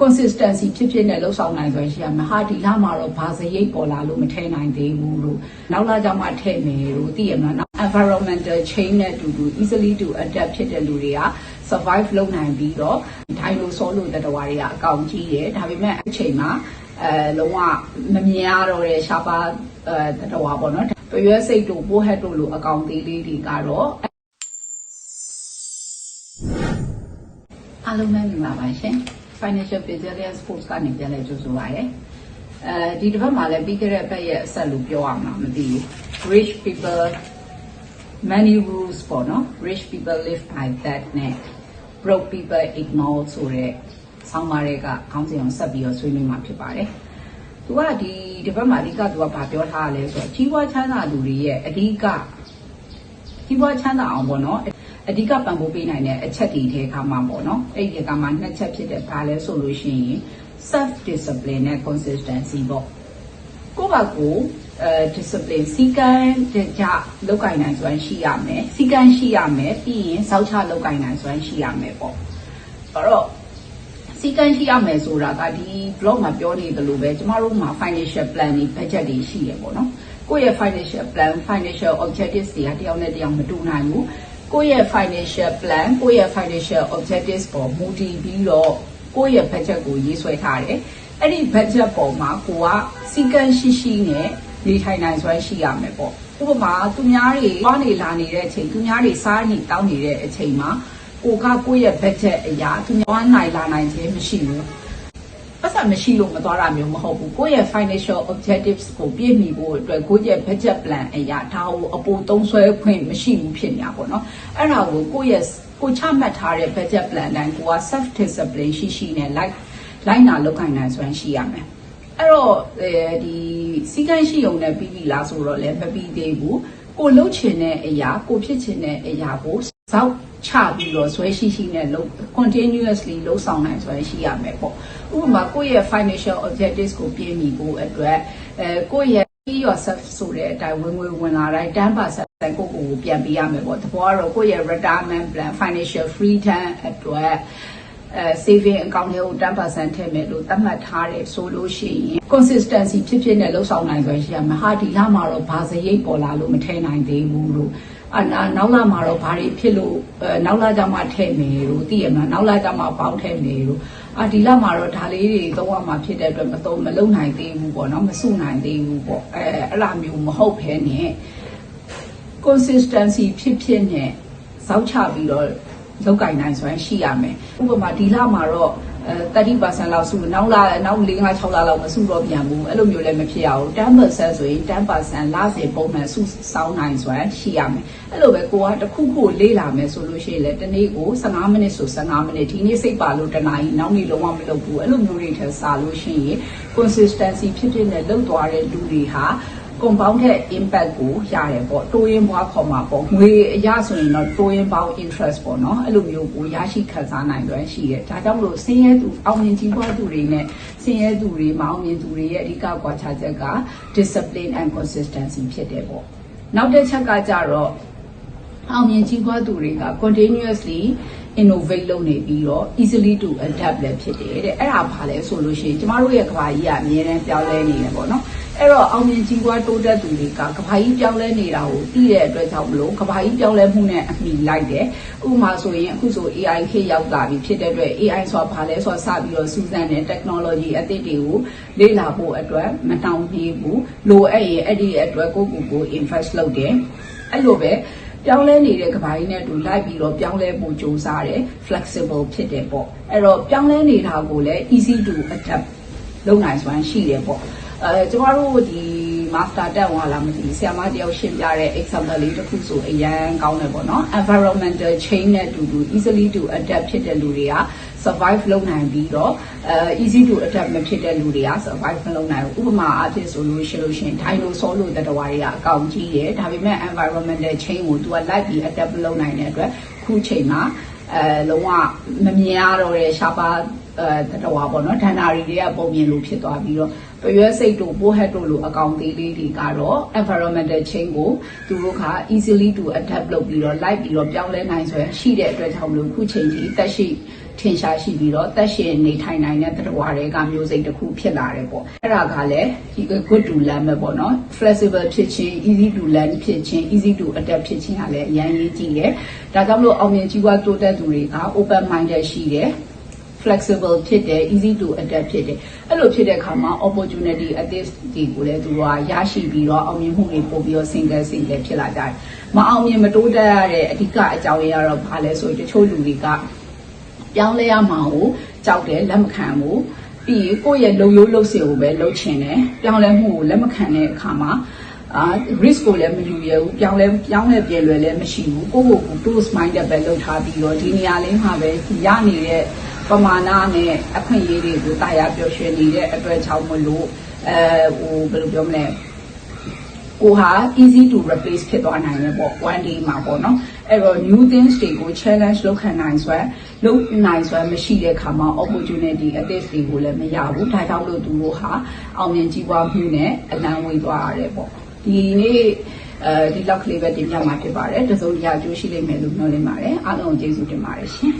consistency ဖြစ်ဖြစ်နဲ့လှုပ်ဆောင်နိုင်ဆိုရင်ရှိရမယ်ဟာဒီလမှာတော့ဘာစရိတ်ပေါ်လာလို့မထည့်နိုင်သေးဘူးလို့နောက်လာကြမှာထည့်မယ်လို့သိရမလား environmental change နဲ့အတူတူ easily to adapt ဖြစ်တဲ့လူတွေက survive လုပ်နိုင်ပြီးတော့ dinosaur လို့တတဝါတွေကအကောင်ကြီးတယ်ဒါပေမဲ့အချိန်မှာအဲလုံးဝမမြင်ရတော့တဲ့ရှားပါအဲတတဝါပေါ့နော်ပရွေးစိတ်တို့ပိုးဟက်တို့လိုအကောင်သေးလေးတွေကတော့အားလုံးပဲမင်္ဂလာပါရှင် financial resilience force ကနေပြန်လဲကြိုဆိုပါရစေအဲဒီတစ်ပတ်မှာလည်းပြီးခဲ့တဲ့ဘက်ရဲ့အဆက်လို့ပြောရမှာမသိဘူး rich people many rules ပေါ့နော် rich people live by that နဲ့ broke people ignore ဆိုတဲ့ဆောင်းပါးတွေကခေါင်းစဉ်အောင်ဆက်ပြီးတော့ဆွေးနွေးမှာဖြစ်ပါတယ်သူကဒီတစ်ပတ်မှာအဓိကသူကဗာပြောထားရလဲဆိုတော့ကြီးပွားချမ်းသာသူတွေရဲ့အဓိကကြီးပွားချမ်းသာအောင်ပေါ့နော်အ ဓိကပံ့ပိုးပေးနိုင်တဲ့အချက်တွေထဲခါမှာပေါ့နော်အဲ့ဒီကမှနှစ်ချက်ဖြစ်တဲ့ဒါလဲဆိုလို့ရှိရင် self discipline နဲ့ consistency ပေါ့ကိုယ့်ဘာကိုအဲ discipline စီကံကြလောက်ကင်နိုင်စွမ်းရှိရမယ်စီကံရှိရမယ်ပြီးရင်စောက်ချလောက်ကင်နိုင်စွမ်းရှိရမယ်ပေါ့အဲ့တော့စီကံရှိရမယ်ဆိုတာကဒီ blog မှာပြောနေတယ်လို့ပဲကျမတို့မှာ financial plan တွေ budget တွေရှိရပေါ့နော်ကိုယ့်ရဲ့ financial plan financial objectives တွေကတယောက်နဲ့တယောက်မတူနိုင်ဘူး ကိုယ့်ရဲ့ financial plan ကိုယ့်ရဲ့ financial objectives ပေါ်မူတည်ပြီးတော့ကိုယ့်ရဲ့ budget ကိုရေးဆွဲထားတယ်အဲ့ဒီ budget ပေါ်မှာကိုကစီကံရှိရှိနဲ့နေထိုင်နိုင်စွမ်းရှိရမယ်ပေါ့ဥပမာသူများတွေသွားနေလာနေတဲ့အချိန်သူများတွေစားနေတောင်းနေတဲ့အချိန်မှာကိုကကိုယ့်ရဲ့ budget အရာသူများနိုင်လာနိုင်ခြင်းမရှိဘူး ပတ်စံမရှိလို့မသွားတာမျိုးမဟုတ်ဘူးကိုယ့်ရဲ့ financial objectives ကိုပြည့်မီဖို့အတွက်ကိုယ့်ရဲ့ budget plan အရာဒါကိုအပိုသုံးဆွဲခွင့်မရှိဘူးဖြစ်နေတာပေါ့နော်အဲ့ဒါကိုကိုယ့်ရဲ့ကိုချမှတ်ထားတဲ့ budget plan တိုင်းကိုက self discipline ရှိရှိနဲ့ like လိုက်နာလုပ်ခိုင်းနိုင်စွမ်းရှိရမယ်အဲ့တော့အဲဒီစီကံရှိုံနဲ့ပြီးပြီလားဆိုတော့လည်းမပြီးသေးဘူးကိုလှုပ်ချင်တဲ့အရာကိုဖြစ်ချင်တဲ့အရာကို စောက်ချပြီးတော့ဆွဲရှိရှိနဲ့လုပ် continuously လုပ်ဆောင်နိုင်စွမ်းရှိရမယ်ပေါ့ဥပမာကိုယ့်ရဲ့ financial objectives ကိုပြည့်မီဖို့အတွက်အဲကိုယ့်ရဲ့ be yourself ဆိုတဲ့အတိုင်းဝင်ငွေဝင်လာတိုင်း10%ကိုကိုကိုပြန်ပေးရမယ်ပေါ့တဘောကတော့ကိုယ့်ရဲ့ retirement plan financial freedom အတွက်အဲ saving account တွေကို10%ထည့်မယ်လို့သတ်မှတ်ထားတယ်ဆိုလို့ရှိရင် consistency ဖြစ်ဖြစ်နဲ့လှုပ်ဆောင်နိုင်စွမ်းရှိရမယ်ဟာဒီလမှာတော့ဘာစရိတ်ပေါ်လာလို့မထည့်နိုင်သေးဘူးလို့ အနောက်လာမှာတော့ဘာတွေဖြစ်လို့အဲနောက်လာကြမှာထည့်မယ်လို့သိရမှာနောက်လာကြမှာပေါင်းထည့်မယ်လို့အာဒီလမှာတော့ဒါလေးတွေသုံးရမှာဖြစ်တဲ့အတွက်မသုံးမလုံနိုင်သေးဘူးပေါ့နော်မစုနိုင်သေးဘူးပေါ့အဲအဲ့လိုမျိုးမဟုတ်ဘဲနဲ့ consistency ဖြစ်ဖြစ်နဲ့စောက်ချပြီးတော့လောက်ကင်နိုင်စွမ်းရှိရမယ်ဥပမာဒီလမှာတော့အဲ 30%လောက်စုနောက်လာနောက်4 5 6လလောက်မစုတော့ပြန်ဘူးအဲ့လိုမျိုးလည်းမဖြစ်ရဘူး10%ဆိုရင်10%လစဉ်ပုံမှန်စုစောင်းနိုင်စွမ်းရှိရမယ်အဲ့လိုပဲကိုကတစ်ခုခုလေ့လာမယ်ဆိုလို့ရှိရင်လည်းတနေ့ကို15မိနစ်ဆို15မိနစ်ဒီနေ့စိတ်ပါလို့တနားကြီးနောက်နေ့လုံးဝမလုပ်ဘူးအဲ့လိုမျိုးတွေထပ်စားလို့ရှိရင် consistency ဖြစ်ဖြစ်နဲ့လုပ်သွားတဲ့လူတွေဟာ compound တဲ့ impact ကိုရတယ်ပေါ့တိုးရင်ပွားခေါ်မှာပေါ့ငွေအရဆိုရင်တော့တိုးရင်ပေါင်း interest ပေါ့နော်အဲ့လိုမျိုးကိုရရှိခံစားနိုင်လွယ်ရှိတယ်ဒါကြောင့်မလို့ဆင်းရဲသူအောင်မြင်ကြီးပွားသူတွေနဲ့ဆင်းရဲသူတွေမအောင်မြင်သူတွေရဲ့အဓိကကွာခြားချက်က discipline and consistency ဖြစ်တယ်ပေါ့နောက်တစ်ချက်ကကြတော့အောင်မြင်ကြီးပွားသူတွေက continuously innovate လုပ်နေပြီးတော့ easily to adapt လည်းဖြစ်တယ်တဲ့အဲ့ဒါဘာလဲဆိုလို့ရှိရင်ကျမတို့ရဲ့ကဘာကြီးကအများအားပြောင်းလဲနေတယ်ပေါ့နော် အဲ့တော့အောင်မြင်ကြီးပွားတိုးတက်သူတွေကကဘာကြီးပြောင်းလဲနေတာကိုသိတဲ့အတွက်ကြောင့်မလို့ကဘာကြီးပြောင်းလဲမှုနဲ့အမိလိုက်တယ်ဥပမာဆိုရင်အခုဆို AI ခေတ်ရောက်လာပြီဖြစ်တဲ့အတွက် AI ဆိုတာဘာလဲဆိုတာစပြီးတော့စူးစမ်းတယ် technology အသစ်တွေကိုလေ့လာဖို့အတွက်မတောင်းသေးဘူးလိုအပ်ရင်အဲ့ဒီအတွက်ကိုကိုကို invest လုပ်တယ်အဲ့လိုပဲပြောင်းလဲနေတဲ့ကဘာကြီးနဲ့တူလိုက်ပြီးတော့ပြောင်းလဲဖို့ကြိုးစားတယ် flexible ဖြစ်တယ်ပေါ့အဲ့တော့ပြောင်းလဲနေတာကိုလည်း easy to adapt လုပ်နိုင်စွမ်းရှိတယ်ပေါ့ အဲကျမတို့ဒီ master တက်သွားလားမသိဘူးဆရာမတယောက်ရှင်းပြတဲ့ example လေးတစ်ခုဆိုအရန်ကောင်းတယ်ပေါ့နော် environmental change နဲ့တူတူ easily to adapt ဖြစ်တဲ့လူတွေက survive လုပ်နိုင်ပြီးတော့အဲ easy to adapt မဖြစ်တဲ့လူတွေက survive မလုပ်နိုင်ဘူးဥပမာအဖြစ်ဆိုလို့ရှိလို့ရှိရင် dinosaur လို့တတဝါတွေကအကောင်ကြီးတယ်ဒါပေမဲ့ environmental change ကို तू က like ပြီး adapt လုပ်နိုင်တဲ့အတွက်ခုချိန်မှာအဲလုံးဝမမြင်ရတော့တဲ့ရှားပါ အဲတတဝါပေါ့နော်ဒဏ္ဍာရီတွေကပုံမြင်လို့ဖြစ်သွားပြီးတော့ပရွေးစိတ်တို့ပိုးဟက်တို့လိုအကောင်သေးလေးတွေကတော့ environmental change ကိုသူတို့က easily to adapt လုပ်ပြီးတော့ like ပြီးတော့ပြောင်းလဲနိုင်ဆိုရင်ရှိတဲ့အတွက်ကြောင့်မလို့ခုချိန်ကြီးတက်ရှိထင်ရှားရှိပြီးတော့တက်ရှင်နေထိုင်နိုင်တဲ့သတ္တဝါတွေကမျိုးစိတ်တစ်ခုဖြစ်လာတယ်ပေါ့အဲ့ဒါကလည်းဒီ good to learn ပဲပေါ့နော် flexible ဖြစ်ခြင်း easy to learn ဖြစ်ခြင်း easy to adapt ဖြစ်ခြင်းကလည်းအရင်ရေးကြည့်တယ်ဒါကြောင့်မလို့အောင်မြင်ကြီးပွားတိုးတက်သူတွေက open minded ရှိတယ် flexible ဖြစ်တယ် easy to adapt ဖြစ်တယ်အဲ့လိုဖြစ်တဲ့အခါမှာ opportunity အသစ်တွေကိုလည်းသူကရရှိပြီးတော့အောင်မြင်မှုတွေပို့ပြီးတော့ single single ဖြစ်လာကြတယ်မအောင်မြင်မတိုးတက်ရတဲ့အဓိကအကြောင်းရင်းကတော့ဘာလဲဆိုရင်တချို့လူတွေကပြောင်းလဲရမှာကိုကြောက်တယ်လက်မခံဘူးပြီးရင်ကိုယ့်ရဲ့လုံရိုးလုံစင်ကိုပဲလှုပ်ချင်တယ်ပြောင်းလဲမှုကိုလက်မခံတဲ့အခါမှာအာ risk ကိုလည်းမယူရဘူးပြောင်းလဲပြောင်းလဲပြင်လွယ်လည်းမရှိဘူးကိုယ့်ကိုယ်ကို close minded ပဲလုပ်ထားပြီးတော့ဒီနေရာလေးမှာပဲရနေတဲ့ ပမာဏနဲ့အခွင့်အရေးတွေကိုတာယာပျော်ရွှင်နေတဲ့အတွက်ကြောင့်မလို့အဲဟိုဘယ်လိုပြောမလဲကိုဟာ easy to replace ဖြစ်သွားနိုင်တယ်ပေါ့ one day မှာပေါ့နော်အဲ့တော့ new things တွေကို challenge လုပ်ခံနိုင်စွမ်းလုပ်နိုင်စွမ်းမရှိတဲ့ခါမှာ opportunity အသစ်တွေကိုလည်းမရဘူးဒါကြောင့်လို့သူတို့ဟာအောင်မြင်ကြီးပွားမှုနဲ့အလံဝေးသွားရတယ်ပေါ့ဒီနေ့အဲဒီလောက်ကလေးပဲတင်ပြမှာဖြစ်ပါတယ်တစုံတရာအကျိုးရှိလိမ့်မယ်လို့မျှော်လင့်ပါတယ်အားလုံးကိုကျေးဇူးတင်ပါတယ်ရှင်